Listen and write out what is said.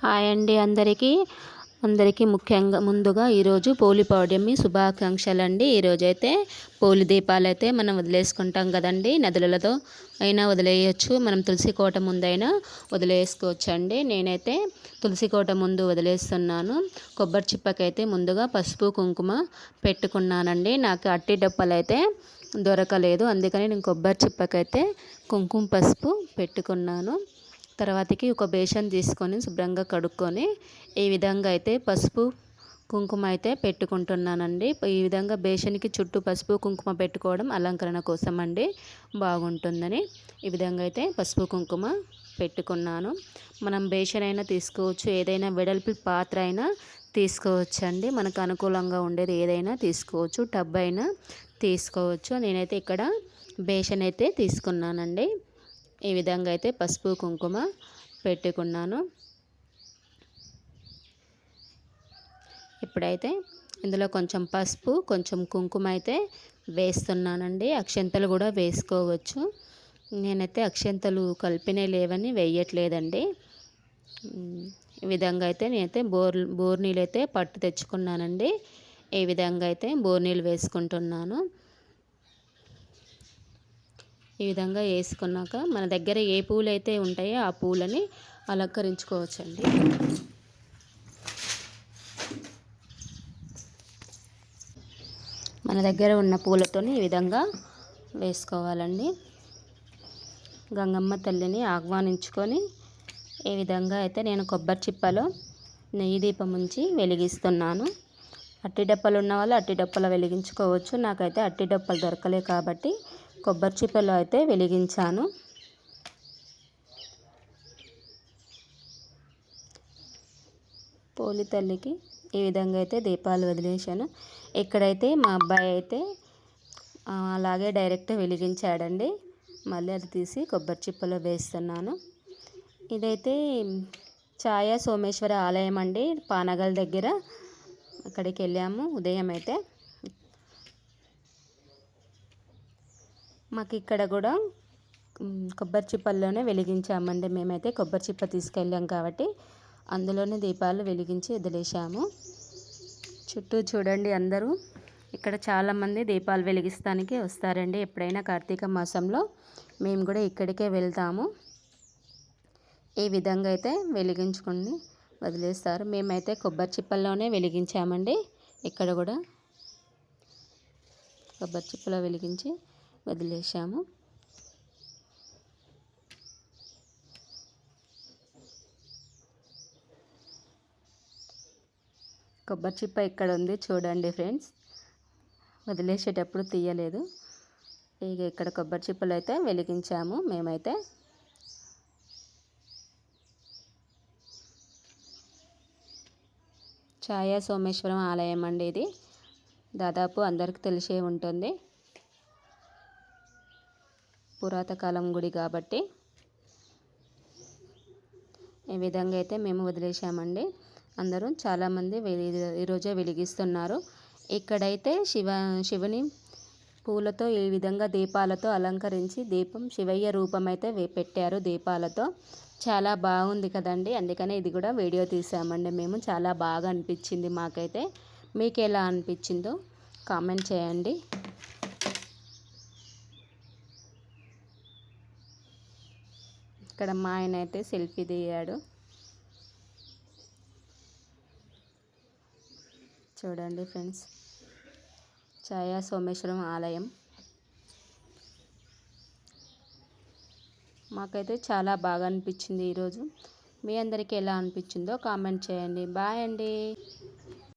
Hi అండి అందరికీ. అందరికీ ముఖ్యంగా ముందుగా ఈరోజు పోలి పౌర్ణమి శుభాకాంక్షలు అండి ఈరోజైతే పోలి దీపాలు అయితే మనం వదిలేసుకుంటాం కదండి నదులతో అయినా వదిలేయచ్చు. మనం తులసి కోట ముందైనా వదిలేసుకోవచ్చు అండి నేనైతే తులసి కోట ముందు వదిలేస్తున్నాను. కొబ్బరి చిప్పకైతే ముందుగా పసుపు కుంకుమ పెట్టుకున్నానండి. నాకు అట్టి డప్పలు అయితే దొరకలేదు. అందుకని నేను కొబ్బరి చిప్పకైతే కుంకుమ పసుపు పెట్టుకున్నాను. తర్వాతకి ఒక బేషన్ తీసుకొని శుభ్రంగా కడుక్కొని ఈ విధంగా అయితే పసుపు కుంకుమ అయితే పెట్టుకుంటున్నానండి. ఈ విధంగా బేషన్కి చుట్టూ పసుపు కుంకుమ పెట్టుకోవడం అలంకరణ కోసం అండి బాగుంటుందని ఈ విధంగా అయితే పసుపు కుంకుమ పెట్టుకున్నాను. మనం బేషన్ అయినా తీసుకోవచ్చు ఏదైనా వెడల్పి పాత్ర అయినా తీసుకోవచ్చండి. మనకు అనుకూలంగా ఉండేది ఏదైనా తీసుకోవచ్చు టబ్ అయినా తీసుకోవచ్చు. నేనైతే ఇక్కడ బేషన్ అయితే తీసుకున్నానండి. ఈ విధంగా అయితే పసుపు కుంకుమ పెట్టుకున్నాను. ఇప్పుడైతే ఇందులో కొంచెం పసుపు కొంచెం కుంకుమ అయితే వేస్తున్నానండి. అక్షంతలు కూడా వేసుకోవచ్చు. నేనైతే అక్షంతలు కలిపినే లేవని వేయట్లేదండి. ఈ విధంగా అయితే నేనైతే బోర్ బోర్ నీళ్ళు అయితే పట్టు తెచ్చుకున్నానండి. ఈ విధంగా అయితే బోర్ నీళ్ళు వేసుకుంటున్నాను. ఈ విధంగా వేసుకున్నాక మన దగ్గర ఏ పూలు అయితే ఉంటాయో ఆ పూలని అలంకరించుకోవచ్చండి. మన దగ్గర ఉన్న పూలతోని ఈ విధంగా వేసుకోవాలండి. గంగమ్మ తల్లిని ఆహ్వానించుకొని ఈ విధంగా అయితే నేను కొబ్బరి చిప్పలో నెయ్యి దీపం ఉంచి వెలిగిస్తున్నాను. అట్టి డప్పలు ఉన్న వాళ్ళు అట్టి డప్పలు వెలిగించుకోవచ్చు. నాకైతే అట్టి డప్పలు దొరకలే కాబట్టి కొబ్బరి చిప్పలు అయితే వెలిగించాను. పోలి తల్లికి ఈ విధంగా అయితే దీపాలు వదిలేశాను. ఇక్కడైతే మా అబ్బాయి అయితే అలాగే డైరెక్ట్ వెలిగించాడండి. మళ్ళీ అది తీసి కొబ్బరి చిప్పలో వేస్తున్నాను. ఇదైతే ఛాయా సోమేశ్వర ఆలయం అండి. పానగల్ దగ్గర అక్కడికి వెళ్ళాము ఉదయం అయితే. మాకు ఇక్కడ కూడా కొబ్బరి చిప్పల్లోనే వెలిగించామండి. మేమైతే కొబ్బరి చిప్ప తీసుకెళ్ళాం కాబట్టి అందులోనే దీపాలు వెలిగించి వదిలేసాము చుట్టూ చూడండి అందరూ. ఇక్కడ చాలామంది దీపాలు వెలిగిస్తానికి వస్తారండి. ఎప్పుడైనా కార్తీక మాసంలో మేము కూడా ఇక్కడికే వెళ్తాము. ఈ విధంగా అయితే వెలిగించుకొని వదిలేస్తారు. మేమైతే కొబ్బరి చిప్పల్లోనే వెలిగించామండి. ఇక్కడ కూడా కొబ్బరి చిప్పలో వెలిగించి వదిలేసాము కొబ్బరి చిప్ప ఇక్కడ ఉంది చూడండి ఫ్రెండ్స్. వదిలేసేటప్పుడు తీయలేదు. ఇక ఇక్కడ కొబ్బరి చిప్పలు అయితే వెలిగించాము మేమైతే. ఛాయా సోమేశ్వరం ఆలయం అండి ఇది. దాదాపు అందరికి తెలిసే ఉంటుంది. పురాతకాలం గుడి కాబట్టి ఈ విధంగా అయితే మేము వదిలేసామండి అందరూ చాలామంది ఈరోజే వెలిగిస్తున్నారు. ఇక్కడైతే శివ శివుని పూలతో ఈ విధంగా దీపాలతో అలంకరించి దీపం శివయ్య రూపం అయితే పెట్టారు దీపాలతో. చాలా బాగుంది కదండి. అందుకనే ఇది కూడా వీడియో తీసామండి మేము. చాలా బాగా అనిపించింది మాకైతే. మీకు ఎలా అనిపించిందో కామెంట్ చేయండి. ఇక్కడ మా ఆయన అయితే సెల్ఫీ దిగాడు. చూడండి ఫ్రెండ్స్. ఛాయా సోమేశ్వరం ఆలయం. మాకైతే చాలా బాగా అనిపించింది ఈరోజు. మీ అందరికీ ఎలా అనిపించిందో కామెంట్ చేయండి. బాయ్ అండి.